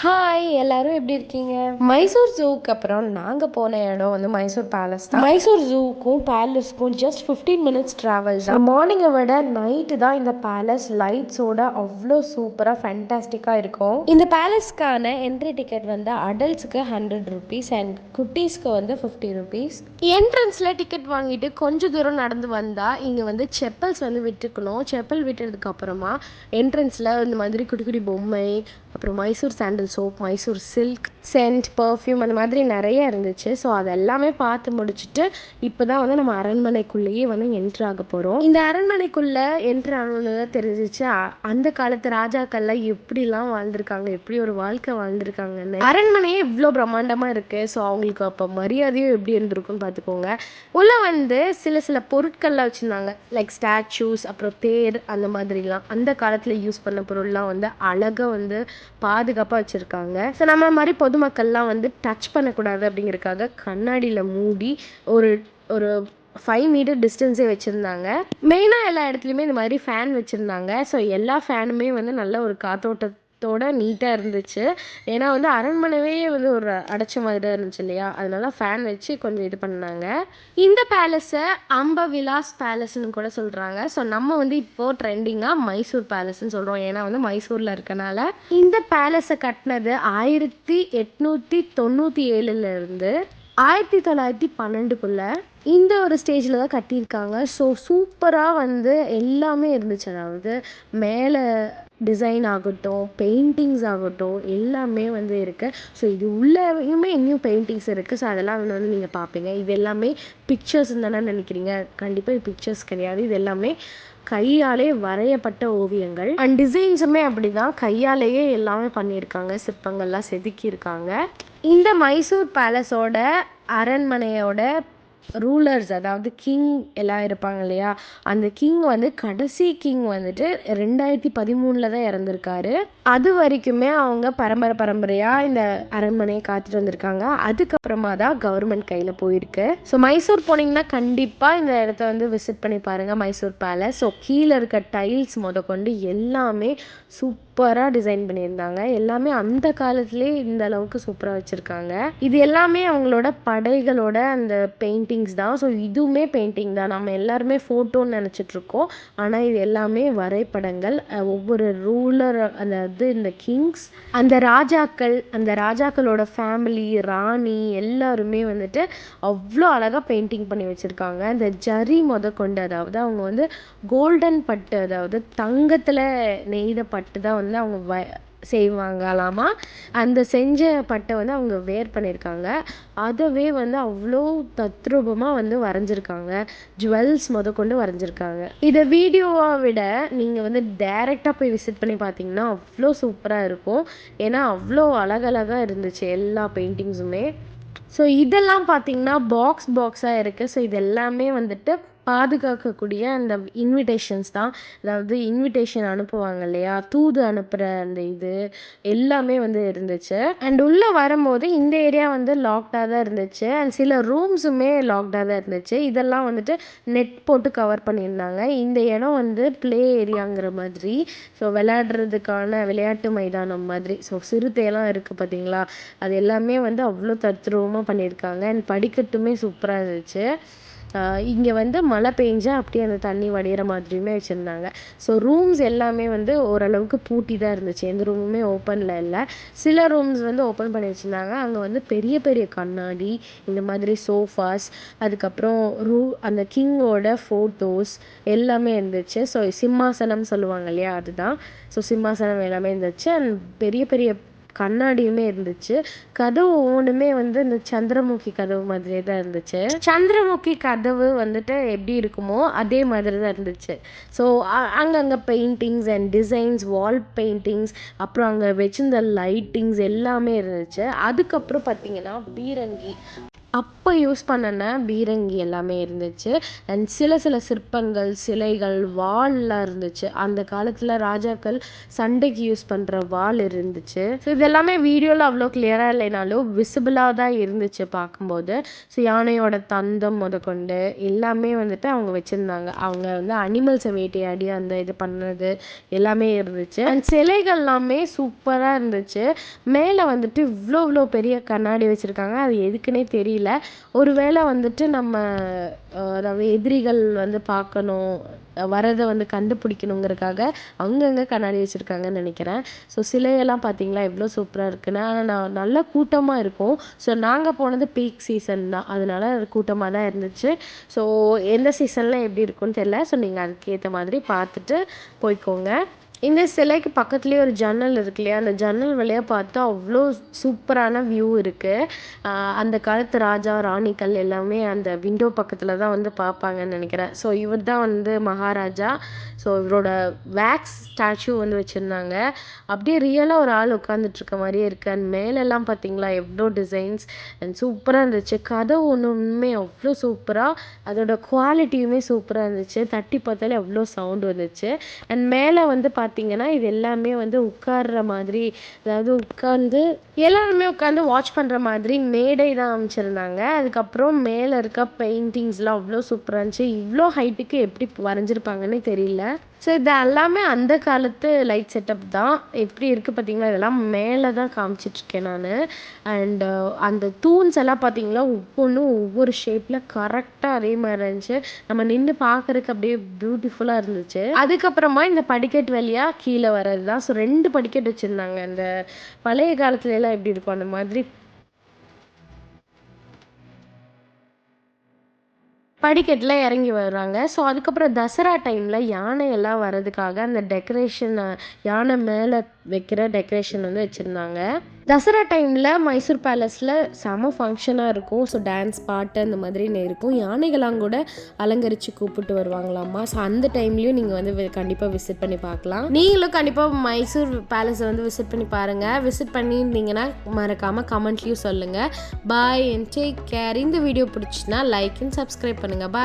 Hi எல்லாரும் எப்படி இருக்கீங்க? மைசூர் ஜூக்கு அப்புறம் நாங்கள் போன இடம் வந்து மைசூர் பேலஸ் தான். மைசூர் ஜூக்கும் பேலஸ்க்கும் ஜஸ்ட் ஃபிஃப்டீன் மினிட்ஸ் ட்ராவல் தான். மார்னிங்கை விட நைட்டு தான் இந்த பேலஸ் லைட்ஸோட அவ்வளோ சூப்பராக ஃபேண்டாஸ்டிக்காக இருக்கும். இந்த பேலஸ்க்கான என்ட்ரி டிக்கெட் வந்து அடல்ட்ஸுக்கு ஹண்ட்ரட் ருபீஸ் அண்ட் குட்டீஸ்க்கு வந்து ஃபிஃப்டி ருபீஸ் என்ட்ரன்ஸில் டிக்கெட் வாங்கிட்டு கொஞ்சம் தூரம் நடந்து வந்தால் இங்கே வந்து செப்பல்ஸ் வந்து விட்டுக்கணும் செப்பல் விட்டதுக்கு அப்புறமா என்ட்ரன்ஸில் இந்த மாதிரி குட்டி குட்டி பொம்மை அப்புறம் Mysore sandal soap Mysore silk scent perfume அந்த மாதிரி நிறைய இருந்துச்சு. ஸோ அதெல்லாமே பார்த்து முடிச்சுட்டு இப்போ தான் வந்து நம்ம அரண்மனைக்குள்ளேயே வந்து என்ட்ரு ஆக போகிறோம் இந்த அரண்மனைக்குள்ளே என்ட்ரு ஆனது தான் தெரிஞ்சிச்சு. அ- அந்த காலத்து ராஜாக்கள்லாம் எப்படிலாம் வாழ்ந்திருக்காங்க எப்படி ஒரு வாழ்க்கை வாழ்ந்திருக்காங்கன்னு. அரண்மனையே இவ்வளோ பிரம்மாண்டமாக இருக்குது ஸோ அவங்களுக்கு அப்போ மரியாதையும் எப்படி இருந்திருக்கும்னு பார்த்துக்கோங்க. உள்ளே வந்து சில சில பொருட்கள்லாம் வச்சுருந்தாங்க. லைக் ஸ்டாச்சூஸ் அப்புறம் தேர் அந்த மாதிரிலாம். அந்த காலத்தில் யூஸ் பண்ண பொருள்லாம் வந்து அழகாக வந்து பாதுகாப்பாக வச்சுருக்காங்க. ஸோ நம்ம மாதிரி பொதுமக்கள்லாம் வந்து டச் பண்ணக்கூடாது அப்படிங்கிறக்காக கண்ணாடியில் மூடி ஒரு ஒரு ஃபைவ் மீட்டர் டிஸ்டன்ஸே வச்சுருந்தாங்க. மெயினாக எல்லா இடத்துலையுமே இந்த மாதிரி ஃபேன் வச்சுருந்தாங்க. ஸோ எல்லா ஃபேனுமே வந்து நல்ல ஒரு காத்தோட்டத்தோட நீட்டாக இருந்துச்சு. ஏன்னா வந்து அரண்மனையே வந்து ஒரு அடைச்ச மாதிரி தான் இருந்துச்சு இல்லையா? அதனால ஃபேன் வச்சு கொஞ்சம் இது பண்ணாங்க. இந்த பேலஸை அம்ப விலாஸ் பேலஸ்ன்னு கூட சொல்கிறாங்க ஸோ நம்ம வந்து இப்போது ட்ரெண்டிங்காக மைசூர் பேலஸ்ன்னு சொல்கிறோம் ஏன்னா வந்து மைசூரில் இருக்கனால இந்த பேலஸை கட்டினது ஆயிரத்தி எட்நூற்றி தொண்ணூற்றி ஏழுலேருந்து ஆயிரத்தி தொள்ளாயிரத்தி பன்னெண்டுக்குள்ளே இந்த ஒரு ஸ்டேஜில் தான் கட்டியிருக்காங்க. ஸோ சூப்பராக வந்து எல்லாமே இருந்துச்சு. அதாவது மேலே டிசைன் ஆகட்டும் பெயிண்டிங்ஸ் ஆகட்டும் எல்லாமே வந்து இருக்குது ஸோ இது உள்ளேயுமே இன்னும் பெயிண்டிங்ஸ் இருக்குது ஸோ அதெல்லாம் வந்து வந்து நீங்கள் பார்ப்பீங்க இது எல்லாமே பிக்சர்ஸ் தானே நினைக்கிறீங்க. கண்டிப்பாக இது பிக்சர்ஸ் கிடையாது. இது எல்லாமே கையாலே வரையப்பட்ட ஓவியங்கள். அண்ட் டிசைன்ஸுமே அப்படி தான் கையாலேயே எல்லாமே பண்ணியிருக்காங்க. சிற்பங்கள்லாம் செதுக்கியிருக்காங்க. இந்த மைசூர் பேலஸோட அரண்மனையோட ரூலர்ஸ் அதாவது கிங் எல்லாம் இருப்பாங்க இல்லையா? அந்த கிங் வந்து கடைசி கிங் வந்துட்டு ரெண்டாயிரத்தி பதிமூணில் தான் இறந்துருக்காரு. அது வரைக்குமே அவங்க பரம்பரை பரம்பரையாக இந்த அரண்மனையை காத்துட்டு வந்திருக்காங்க. அதுக்கப்புறமா தான் கவர்மெண்ட் கையில் போயிருக்கு. ஸோ மைசூர் போனீங்கன்னா கண்டிப்பாக இந்த இடத்த வந்து விசிட் பண்ணி பாருங்கள் மைசூர் பேலஸ் ஸோ கீழே இருக்க டைல்ஸ் முத கொண்டு எல்லாமே சூப்பராக டிசைன் பண்ணியிருந்தாங்க. எல்லாமே அந்த காலத்துலேயே இந்த அளவுக்கு சூப்பராக வச்சுருக்காங்க. இது எல்லாமே அவங்களோட படைகளோட அந்த பெயிண்டிங்ஸ் தான். ஸோ இதுவுமே பெயிண்டிங் தான். நம்ம எல்லாருமே ஃபோட்டோன்னு நினச்சிட்ருக்கோம். ஆனால் இது எல்லாமே வரைபடங்கள். ஒவ்வொரு ரூலர் அதாவது இந்த கிங்ஸ் அந்த ராஜாக்கள் அந்த ராஜாக்களோட ஃபேமிலி ராணி எல்லாருமே வந்துட்டு அவ்வளோ அழகாக பெயிண்டிங் பண்ணி வச்சுருக்காங்க. இந்த ஜரி முத கொண்டு அதாவது அவங்க வந்து கோல்டன் பட்டு அதாவது தங்கத்தில் நெய்த பட்டு தான் வந்து வந்து அவங்க வ செய்வாங்களாமா? அந்த செஞ்ச பட்டை வந்து அவங்க வேர் பண்ணியிருக்காங்க அதவே வந்து அவ்வளோ தத்ரூபமாக வந்து வரைஞ்சிருக்காங்க. ஜுவல்ஸ் முத கொண்டு வரைஞ்சிருக்காங்க. இதை வீடியோவை விட நீங்கள் வந்து டேரெக்டாக போய் விசிட் பண்ணி பார்த்தீங்கன்னா அவ்வளோ சூப்பராக இருக்கும். ஏன்னா அவ்வளோ அழகழகாக இருந்துச்சு எல்லா பெயிண்டிங்ஸுமே. ஸோ இதெல்லாம் பார்த்தீங்கன்னா பாக்ஸ் பாக்ஸாக இருக்குது ஸோ இது எல்லாமே வந்துட்டு பாதுகாக்கக்கூடிய அந்த இன்விடேஷன்ஸ் தான். அதாவது இன்விடேஷன் அனுப்புவாங்க இல்லையா? தூது அனுப்புகிற அந்த இது எல்லாமே வந்து இருந்துச்சு. அண்ட் உள்ளே வரும்போது இந்த ஏரியா வந்து லாக்டாக தான் இருந்துச்சு. அண்ட் சில ரூம்ஸுமே லாக்டாக தான் இருந்துச்சு. இதெல்லாம் வந்துட்டு நெட் போட்டு கவர் பண்ணியிருந்தாங்க. இந்த இடம் வந்து ப்ளே ஏரியாங்கிற மாதிரி. ஸோ விளையாடுறதுக்கான விளையாட்டு மைதானம் மாதிரி. ஸோ சிறுத்தையெல்லாம் இருக்குது பார்த்தீங்களா அது எல்லாமே வந்து அவ்வளோ தத்ரூபமாக பண்ணியிருக்காங்க. அண்ட் படிக்கட்டுமே சூப்பராக இருந்துச்சு. இங்கே வந்து மழை பெஞ்சா அப்படியே அந்த தண்ணி வடிகிற மாதிரியுமே வச்சுருந்தாங்க. ஸோ ரூம்ஸ் எல்லாமே வந்து ஓரளவுக்கு பூட்டி தான் இருந்துச்சு. எந்த ரூமுமே ஓப்பனில் இல்லை. சில ரூம்ஸ் வந்து ஓப்பன் பண்ணி வச்சுருந்தாங்க. அங்கே வந்து பெரிய பெரிய கண்ணாடி இந்த மாதிரி சோஃபாஸ் அதுக்கப்புறம் ரூ அந்த கிங்கோட ஃபோட்டோஸ் எல்லாமே இருந்துச்சு. ஸோ சிம்மாசனம் சொல்லுவாங்க இல்லையா அதுதான். ஸோ சிம்மாசனம் எல்லாமே இருந்துச்சு. அண்ட் பெரிய பெரிய கண்ணாடியுமே இருந்துச்சு. கதவு ஒவ்வொன்றுமே வந்து இந்த சந்திரமுகி கதவு மாதிரியே தான் இருந்துச்சு. சந்திரமுகி கதவு வந்துட்டு எப்படி இருக்குமோ அதே மாதிரி தான் இருந்துச்சு. ஸோ அங்கங்கே paintings and designs wall paintings அப்புறம் அங்கே வச்சிருந்த லைட்டிங்ஸ் எல்லாமே இருந்துச்சு. அதுக்கப்புறம் பார்த்தீங்கன்னா பீரங்கி. அப்போ யூஸ் பண்ணின பீரங்கி எல்லாமே இருந்துச்சு. அண்ட் சில சில சிற்பங்கள் சிலைகள் வாள்லாம் இருந்துச்சு. அந்த காலத்தில் ராஜாக்கள் சண்டைக்கு யூஸ் பண்ணுற வாள் இருந்துச்சு. ஸோ இது எல்லாமே வீடியோவில் அவ்வளோ கிளியராக இல்லைனாலும் விசிபிளாக தான் இருந்துச்சு பார்க்கும்போது. ஸோ யானையோட தந்தம் முதற்கொண்டு எல்லாமே வந்துட்டு அவங்க வச்சுருந்தாங்க. அவங்க வந்து அனிமல்ஸை வேட்டையாடி அந்த இது பண்ணது எல்லாமே இருந்துச்சு. அண்ட் சிலைகள் எல்லாமே சூப்பராக இருந்துச்சு. மேலே வந்துட்டு இவ்வளோ இவ்வளோ பெரிய கண்ணாடி வச்சுருக்காங்க. அது எதுக்குன்னே தெரியல. ஒருவேளை வந்துட்டு நம்ம அதாவது எதிரிகள் வந்து பார்க்கணும் வரதை வந்து கண்டுபிடிக்கணுங்கிறதுக்காக அங்கங்கே கண்ணாடி வச்சுருக்காங்கன்னு நினைக்கிறேன். ஸோ சிலையெல்லாம் பார்த்தீங்களா? எவ்வளோ சூப்பராக இருக்குன்னு. ஆனால் நான் நல்ல கூட்டமாக இருக்கும். ஸோ நாங்கள் போனது பீக் சீசன் தான். அதனால கூட்டமாக தான் இருந்துச்சு. ஸோ எந்த சீசனில் எப்படி இருக்கும்னு தெரில ஸோ நீங்கள் அதுக்கேற்ற மாதிரி பார்த்துட்டு போய்க்கோங்க. இந்த சிலைக்கு பக்கத்துலேயே ஒரு ஜன்னல் இருக்கு இல்லையா? அந்த ஜன்னல் வழியாக பார்த்தா அவ்வளோ சூப்பரான வியூ இருக்குது அந்த காலத்து ராஜா ராணிகள் எல்லாமே அந்த விண்டோ பக்கத்தில் தான் வந்து பார்ப்பாங்கன்னு நினைக்கிறேன். ஸோ இவர் தான் வந்து மகாராஜா. ஸோ இவரோட வேக்ஸ் ஸ்டாச்சு வந்து வச்சுருந்தாங்க. அப்படியே ரியலாக ஒரு ஆள் உட்காந்துட்ருக்க மாதிரியே இருக்குது அண்ட் மேலெல்லாம் பார்த்தீங்களா? எவ்வளோ டிசைன்ஸ் அண்ட் சூப்பராக இருந்துச்சு. கதை ஒன்றுமே அவ்வளோ சூப்பராக அதோட குவாலிட்டியுமே சூப்பராக இருந்துச்சு. தட்டி பார்த்தாலே அவ்வளோ சவுண்ட் வந்துச்சு. அண்ட் மேலே வந்து பார்த்தீங்கன்னா இது எல்லாமே வந்து உட்கார்ற மாதிரி அதாவது உட்காந்து எல்லாருமே உட்காந்து வாட்ச் பண்ணுற மாதிரி மேடை தான் அமைச்சிருந்தாங்க. அதுக்கப்புறம் மேலே இருக்க பெயிண்டிங்ஸ்லாம் அவ்வளோ சூப்பராக இருந்துச்சு. இவ்வளோ ஹைட்டுக்கு எப்படி வரைஞ்சிருப்பாங்கன்னே தெரியல. ஸோ இது எல்லாமே அந்த காலத்து லைட் செட்டப் தான். எப்படி இருக்குது பார்த்தீங்களா? இதெல்லாம் மேலே தான் காமிச்சிட்ருக்கேன் நான். அண்டு uh, அந்த தூண்ஸ் எல்லாம் பார்த்தீங்களா? ஒவ்வொன்றும் ஒவ்வொரு ஷேப்பில் கரெக்டாக அதே மாதிரி இருந்துச்சு. நம்ம நின்று பார்க்கறதுக்கு அப்படியே பியூட்டிஃபுல்லாக இருந்துச்சு. அதுக்கப்புறமா இந்த படிக்கட்டு வழியாக கீழே வர்றது தான் ஸோ ரெண்டு படிக்கட்டு வச்சுருந்தாங்க. அந்த பழைய காலத்துலலாம் எப்படி இருக்கும்? அந்த மாதிரி படிக்கட்டில் இறங்கி வர்றாங்க ஸோ அதுக்கப்புறம் தசரா டைமில் யானை எல்லாம் வர்றதுக்காக அந்த டெக்கரேஷன் யானை மேலே வைக்கிற டெக்கரேஷன் வந்து வச்சுருந்தாங்க. தசரா டைமில் மைசூர் பேலஸில் செம ஃபங்க்ஷனாக இருக்கும். ஸோ டான்ஸ் பாட்டு அந்த மாதிரின்னு இருக்கும். யானைகளாம் கூட அலங்கரித்து கூப்பிட்டு வருவாங்களாம்மா. ஸோ அந்த டைம்லேயும் நீங்கள் வந்து கண்டிப்பாக விசிட் பண்ணி பார்க்கலாம். நீங்களும் கண்டிப்பாக மைசூர் பேலஸை வந்து விசிட் பண்ணி பாருங்கள் விசிட் பண்ணியிருந்தீங்கன்னா மறக்காமல் கமெண்ட்லேயும் சொல்லுங்கள் பாய் அண்ட் டேக் கேர் இந்த வீடியோ பிடிச்சின்னா லைக் அண்ட் சப்ஸ்கிரைப் பண்ணுங்கள் பாய்